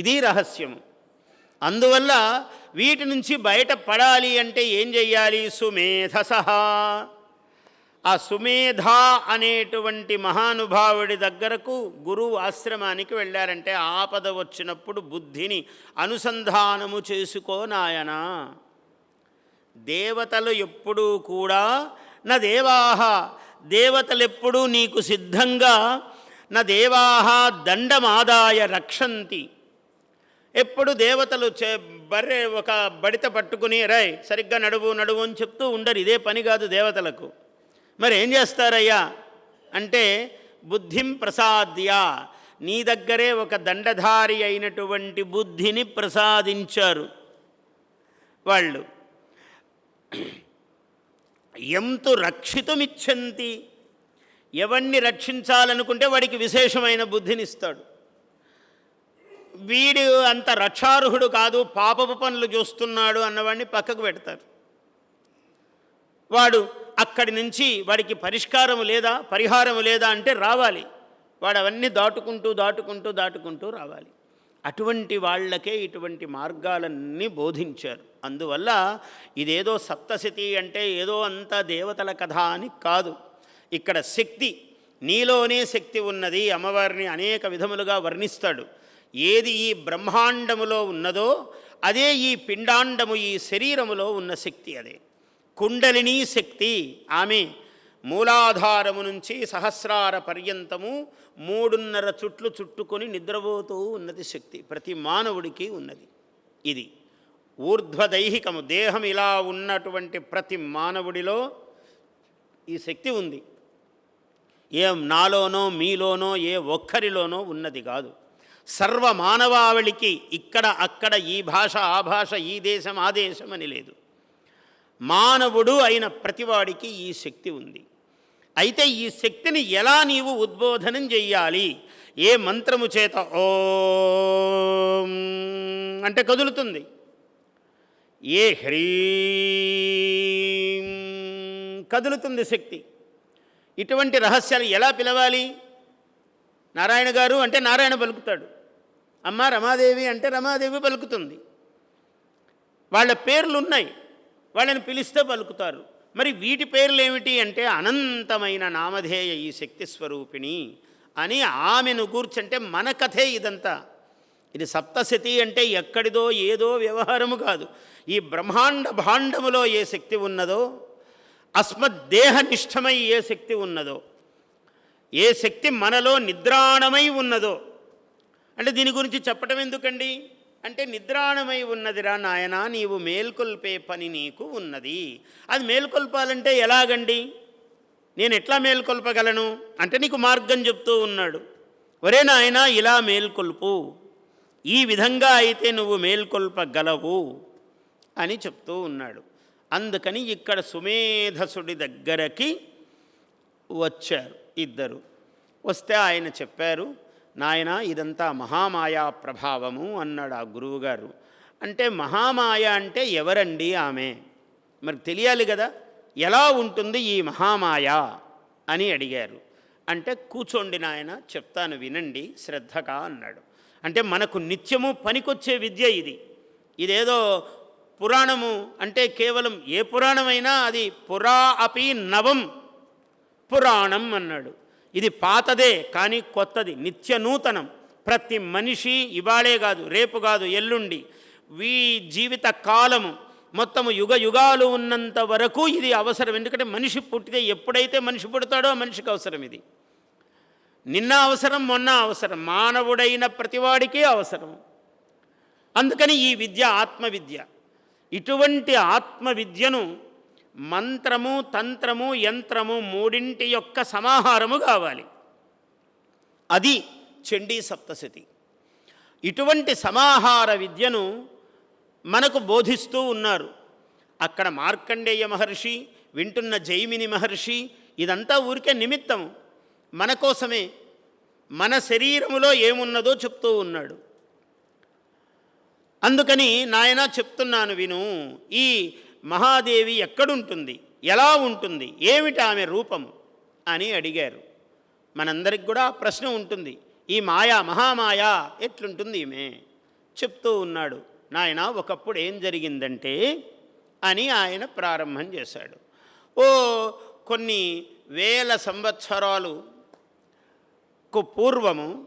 ఇది రహస్యం అందువల్ల వీటి నుంచి బయటపడాలి అంటే ఏం చెయ్యాలి? సుమేధస. ఆ సుమేధ అనేటువంటి మహానుభావుడి దగ్గరకు గురువు ఆశ్రమానికి వెళ్ళారంటే ఆపద వచ్చినప్పుడు బుద్ధిని అనుసంధానము చేసుకో నాయనా. దేవతలు ఎప్పుడూ కూడా నా దేవాహ దేవతలెప్పుడూ నీకు సిద్ధంగా నా దేవాహ దండమాదాయ రక్షంతి. ఎప్పుడు దేవతలు చే బర్రె ఒక బడిత పట్టుకుని రాయ్ సరిగ్గా నడువు నడువు అని చెప్తూ ఉండరు. ఇదే పని కాదు దేవతలకు. మరి ఏం చేస్తారయ్యా? అంటే బుద్ధిం ప్రసాద్య నీ దగ్గరే ఒక దండధారి అయినటువంటి బుద్ధిని ప్రసాదించారు. వాళ్ళు ఎంతు రక్షితుమిచ్చంతి? ఎవణ్ణి రక్షించాలనుకుంటే వాడికి విశేషమైన బుద్ధినిస్తాడు వీడు అంత రక్షార్హుడు కాదు పాపపు పనులు చూస్తున్నాడు అన్నవాడిని పక్కకు పెడతారు. వాడు అక్కడి నుంచి వాడికి పరిష్కారము లేదా పరిహారం లేదా అంటే రావాలి. వాడు అవన్నీ దాటుకుంటూ దాటుకుంటూ దాటుకుంటూ రావాలి. అటువంటి వాళ్ళకే ఇటువంటి మార్గాలన్నీ బోధించారు. అందువల్ల ఇదేదో సప్తశతి అంటే ఏదో అంత దేవతల కథ అని కాదు. ఇక్కడ శక్తి నీలోనే శక్తి ఉన్నది. అమ్మవారిని అనేక విధములుగా వర్ణిస్తాడు. ఏది ఈ బ్రహ్మాండములో ఉన్నదో అదే ఈ పిండాండము ఈ శరీరములో ఉన్న శక్తి అదే. కుండలిని శక్తి ఆమె మూలాధారము నుంచి సహస్రార పర్యంతము మూడున్నర చుట్లు చుట్టుకొని నిద్రపోతూ ఉన్నది శక్తి ప్రతి మానవుడికి ఉన్నది. ఇది ఊర్ధ్వదైహికము దేహం ఇలా ఉన్నటువంటి ప్రతి మానవుడిలో ఈ శక్తి ఉంది. ఏ నాలోనో మీలోనో ఏ ఒక్కరిలోనో ఉన్నది కాదు. సర్వ మానవావళికి ఇక్కడ అక్కడ ఈ భాష ఆ భాష ఈ దేశం ఆ దేశం అని లేదు. మానవుడు అయిన ప్రతివాడికి ఈ శక్తి ఉంది. అయితే ఈ శక్తిని ఎలా నీవు ఉద్బోధనం చెయ్యాలి? ఏ మంత్రము చేత ఓ అంటే కదులుతుంది. ఏ హ్రీ కదులుతుంది శక్తి. ఇటువంటి రహస్యాలు ఎలా పిలవాలి? నారాయణ గారు అంటే నారాయణ పలుకుతాడు. అమ్మ రమాదేవి అంటే రమాదేవి పలుకుతుంది. వాళ్ళ పేర్లు ఉన్నాయి వాళ్ళని పిలిస్తే పలుకుతారు. మరి వీటి పేర్లు ఏమిటి అంటే అనంతమైన నామధేయ ఈ శక్తి స్వరూపిణి అని ఆమెను కూర్చంటే మన కథే ఇదంతా. ఇది సప్తశతి అంటే ఎక్కడిదో ఏదో వ్యవహారము కాదు. ఈ బ్రహ్మాండ భాండములో ఏ శక్తి ఉన్నదో అస్మద్దేహనిష్టమై ఏ శక్తి ఉన్నదో ఏ శక్తి మనలో నిద్రాణమై ఉన్నదో అంటే దీని గురించి చెప్పటం ఎందుకండి? అంటే నిద్రాణమై ఉన్నదిరా నాయన నీవు మేల్కొల్పే పని నీకు ఉన్నది. అది మేల్కొల్పాలంటే ఎలాగండి? నేను ఎట్లా మేల్కొల్పగలను? అంటే నీకు మార్గం చెప్తూ ఉన్నాడు. ఒరే నాయన ఇలా మేల్కొల్పు. ఈ విధంగా అయితే నువ్వు మేల్కొల్పగలవు అని చెప్తూ ఉన్నాడు. అందుకని ఇక్కడ సుమేధసుడి దగ్గరకి వచ్చారు ఇద్దరు. వస్తే ఆయన చెప్పారు నాయన ఇదంతా మహామాయా ప్రభావము అన్నాడు ఆ గురువుగారు. అంటే మహామాయ అంటే ఎవరండి ఆమె? మరి తెలియాలి కదా ఎలా ఉంటుంది ఈ మహామాయ అని అడిగారు. అంటే కూర్చోండి నాయన చెప్తాను వినండి శ్రద్ధగా అన్నాడు. అంటే మనకు నిత్యము పనికొచ్చే విద్య ఇది. ఇదేదో పురాణము అంటే కేవలం ఏ పురాణమైనా అది పురా అపి నవం పురాణం అన్నాడు. ఇది పాతదే కానీ కొత్తది. నిత్య నూతనం. ప్రతి మనిషి ఇవాళే కాదు రేపు కాదు ఎల్లుండి. వీ జీవిత కాలము. మొత్తము యుగ యుగాలు ఉన్నంత వరకు ఇది అవసరం. ఎందుకంటే మనిషి పుట్టితే ఎప్పుడైతే మనిషి పుడతాడో ఆ మనిషికి అవసరం ఇది. నిన్న అవసరం మొన్న అవసరం. మానవుడైన ప్రతివాడికి అవసరం. అందుకని ఈ విద్య ఆత్మవిద్య. ఇటువంటి ఆత్మవిద్యను మంత్రము తంత్రము యంత్రము మూడింటి యొక్క సమాహారము కావాలి. అది చండీ సప్తశతి. ఇటువంటి సమాహార విద్యను మనకు బోధిస్తూ ఉన్నారు. అక్కడ మార్కండేయ మహర్షి వింటున్న జైమిని మహర్షి ఇదంతా ఊరికే నిమిత్తము మన కోసమే మన శరీరములో ఏమున్నదో చెప్తూ ఉన్నాడు. అందుకని నాయన చెప్తున్నాను విను ఈ మహాదేవి ఎక్కడుంటుంది? ఎలా ఉంటుంది? ఏమిటి ఆమె రూపము అని అడిగారు. మనందరికి కూడా ప్రశ్న ఉంటుంది. ఈ మాయా మహామాయా ఎట్లుంటుంది ఈమె? చెప్తూ ఉన్నాడు. నాయన ఒకప్పుడు ఏం జరిగిందంటే అని ఆయన ప్రారంభం చేశాడు. ఓ కొన్ని వేల సంవత్సరాలు కు పూర్వము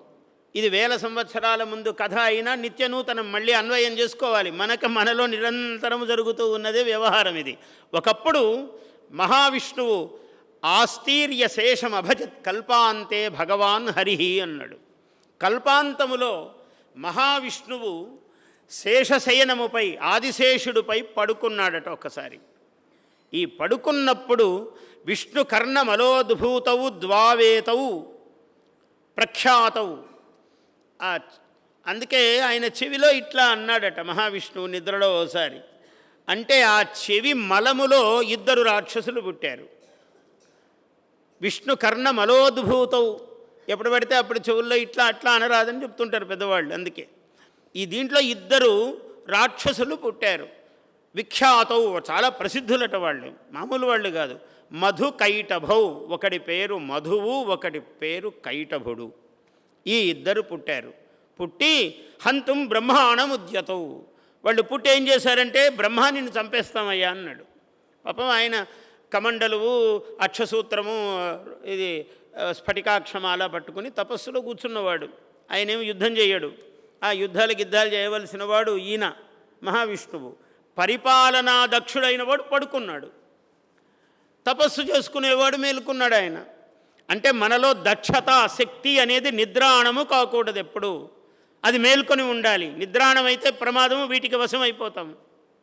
ఇది వేల సంవత్సరాల ముందు కథ అయినా నిత్యనూతనం మళ్ళీ అన్వయం చేసుకోవాలి. మనకు మనలో నిరంతరం జరుగుతూ ఉన్నదే వ్యవహారం ఇది. ఒకప్పుడు మహావిష్ణువు ఆస్తీర్య శేషం అభజత్ కల్పాంతే భగవాన్ హరిహి అన్నాడు. కల్పాంతములో మహావిష్ణువు శేషశయనముపై ఆదిశేషుడిపై పడుకున్నాడట ఒకసారి. ఈ పడుకున్నప్పుడు విష్ణు కర్ణమలోద్భూతవు ద్వావేతవు ప్రఖ్యాతవు అందుకే ఆయన చెవిలో ఇట్లా అన్నాడట మహావిష్ణువు నిద్రలో ఓసారి. అంటే ఆ చెవి మలములో ఇద్దరు రాక్షసులు పుట్టారు. విష్ణు కర్ణ మలోద్భూతవు. ఎప్పుడు పడితే అప్పుడు చెవుల్లో ఇట్లా అట్లా అనరాదని చెప్తుంటారు పెద్దవాళ్ళు అందుకే. ఈ దీంట్లో ఇద్దరు రాక్షసులు పుట్టారు. విఖ్యాతవు చాలా ప్రసిద్ధులట వాళ్ళు. మామూలు వాళ్ళు కాదు. మధు కైటభౌ ఒకడి పేరు మధువు ఒకటి పేరు కైటభుడు. ఈ ఇద్దరు పుట్టారు. పుట్టి హంతుం బ్రహ్మాణముద్యతవు వాళ్ళు పుట్టి ఏం చేశారంటే బ్రహ్మ నిన్ను చంపేస్తామయ్యా అన్నాడు. పాపం ఆయన కమండలువు అక్షసూత్రము ఇది స్ఫటికాక్షమాల పట్టుకుని తపస్సులో కూర్చున్నవాడు. ఆయనేమి యుద్ధం చేయడు. ఆ యుద్ధాలు గిద్దాలు చేయవలసిన వాడు ఈయన మహావిష్ణువు. పరిపాలనా దక్షుడైన వాడు పడుకున్నాడు. తపస్సు చేసుకునేవాడు మేలుకున్నాడు ఆయన అంటే మనలో దక్షత శక్తి అనేది నిద్రాణము కాకూడదు ఎప్పుడు. అది మేల్కొని ఉండాలి. నిద్రాణం అయితే ప్రమాదము వీటికి వశం అయిపోతాము